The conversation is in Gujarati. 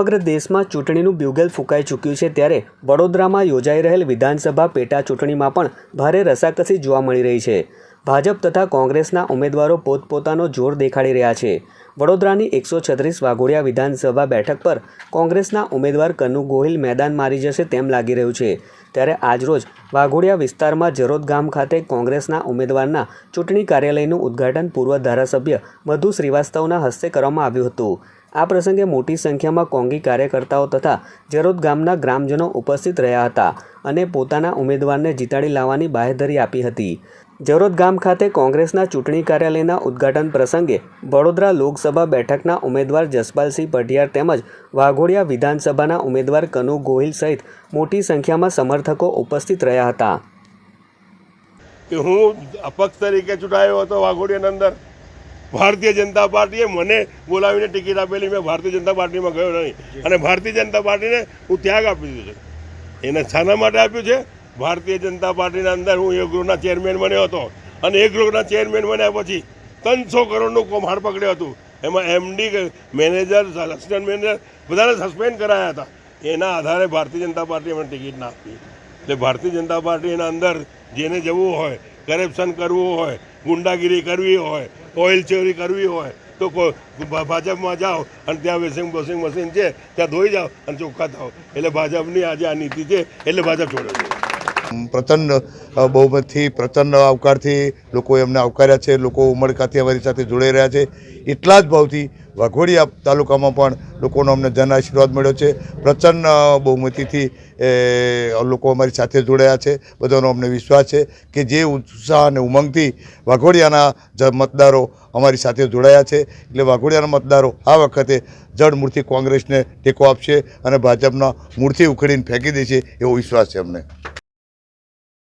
સમગ્ર દેશમાં ચૂંટણીનું બ્યુગલ ફૂંકાઈ ચૂક્યું છે ત્યારે વડોદરામાં યોજાઈ રહેલ વિધાનસભા પેટા ચૂંટણીમાં પણ ભારે રસાકસી જોવા મળી રહી છે. ભાજપ તથા કોંગ્રેસના ઉમેદવારો પોતપોતાનો જોર દેખાડી રહ્યા છે. વડોદરાની એકસો છત્રીસ વાઘોડિયા વિધાનસભા બેઠક પર કોંગ્રેસના ઉમેદવાર કનુ ગોહિલ મેદાન મારી જશે તેમ લાગી રહ્યું છે. ત્યારે આજરોજ વાઘોડિયા વિસ્તારમાં જરોદ ગામ ખાતે કોંગ્રેસના ઉમેદવારના ચૂંટણી કાર્યાલયનું ઉદ્ઘાટન પૂર્વ ધારાસભ્ય મધુ શ્રીવાસ્તવના હસ્તે કરવામાં આવ્યું હતું. આ પ્રસંગે મોટી સંખ્યામાં કોંગી કાર્યકર્તાઓ તથા જરોદ ગામના ગ્રામજનો ઉપસ્થિત રહ્યા હતા અને પોતાના ઉમેદવારને જીતાડી લાવવાની બાહેધરી આપી હતી. જરોદ ગામ ખાતે કોંગ્રેસના ચૂંટણી કાર્યાલયના ઉદ્ઘાટન પ્રસંગે વડોદરા લોકસભા બેઠકના ઉમેદવાર જસપાલસિંહ પઢિયાર તેમજ વાઘોડિયા વિધાનસભાના ઉમેદવાર કનુ ગોહિલ સહિત મોટી સંખ્યામાં સમર્થકો ઉપસ્થિત રહ્યા હતા. કે હું અપક્ષ તરીકે ચૂંટાયો હતો વાઘોડિયાની અંદર. ભારતીય જનતા પાર્ટીએ મને બોલાવીને ટિકિટ આપેલી, મેં ભારતીય જનતા પાર્ટીમાં ગયો નહીં. અને ભારતીય જનતા પાર્ટીને હું ત્યાગ આપી દીધો છે. એને શાના માટે આપ્યું છે ભારતીય જનતા પાર્ટીના અંદર હું એ ગૃહના ચેરમેન બન્યો હતો અને એક ગૃહના ચેરમેન બન્યા પછી ત્રણસો કરોડનું કૌભાંડ પકડ્યું હતું. એમાં એમડી મેનેજર અસિસ્ટન્ટ મેનેજર બધાને સસ્પેન્ડ કરાયા હતા. એના આધારે ભારતીય જનતા પાર્ટી મને ટિકિટ ના આપી. એટલે ભારતીય જનતા પાર્ટીના અંદર જેને જવું હોય કરપ્શન કરવું હોય, ગુંડાગીરી કરવી હોય ઓઇલ ચોરી કરવી હોય, તો ભાજપમાં જાઓ અને ત્યાં વેસિંગ વોશિંગ મશીન છે, ત્યાં ધોઈ જાઓ અને ચોખ્ખા થાઓ. એટલે ભાજપની આજે આ નીતિ છે, એટલે ભાજપ છોડે છે. પ્રચંડ બહુમતથી પ્રચંડ આવકારથી લોકો એમને આવકાર્યા છે, લોકો ઉમળકાથી અમારી સાથે જોડાઈ રહ્યા છે. એટલા જ ભાવથી વાઘોડિયા તાલુકામાં પણ લોકોનો અમને જન આશીર્વાદ મળ્યો છે. પ્રચંડ બહુમતીથી લોકો અમારી સાથે જોડાયા છે. બધાનો અમને વિશ્વાસ છે કે જે ઉત્સાહ અને ઉમંગથી વાઘોડિયાના મતદારો અમારી સાથે જોડાયા છે. એટલે વાઘોડિયાના મતદારો આ વખતે જડમૂળથી કોંગ્રેસને ટેકો આપશે અને ભાજપના મૂળથી ઉખડીને ફેંકી દેશે એવો વિશ્વાસ છે અમને.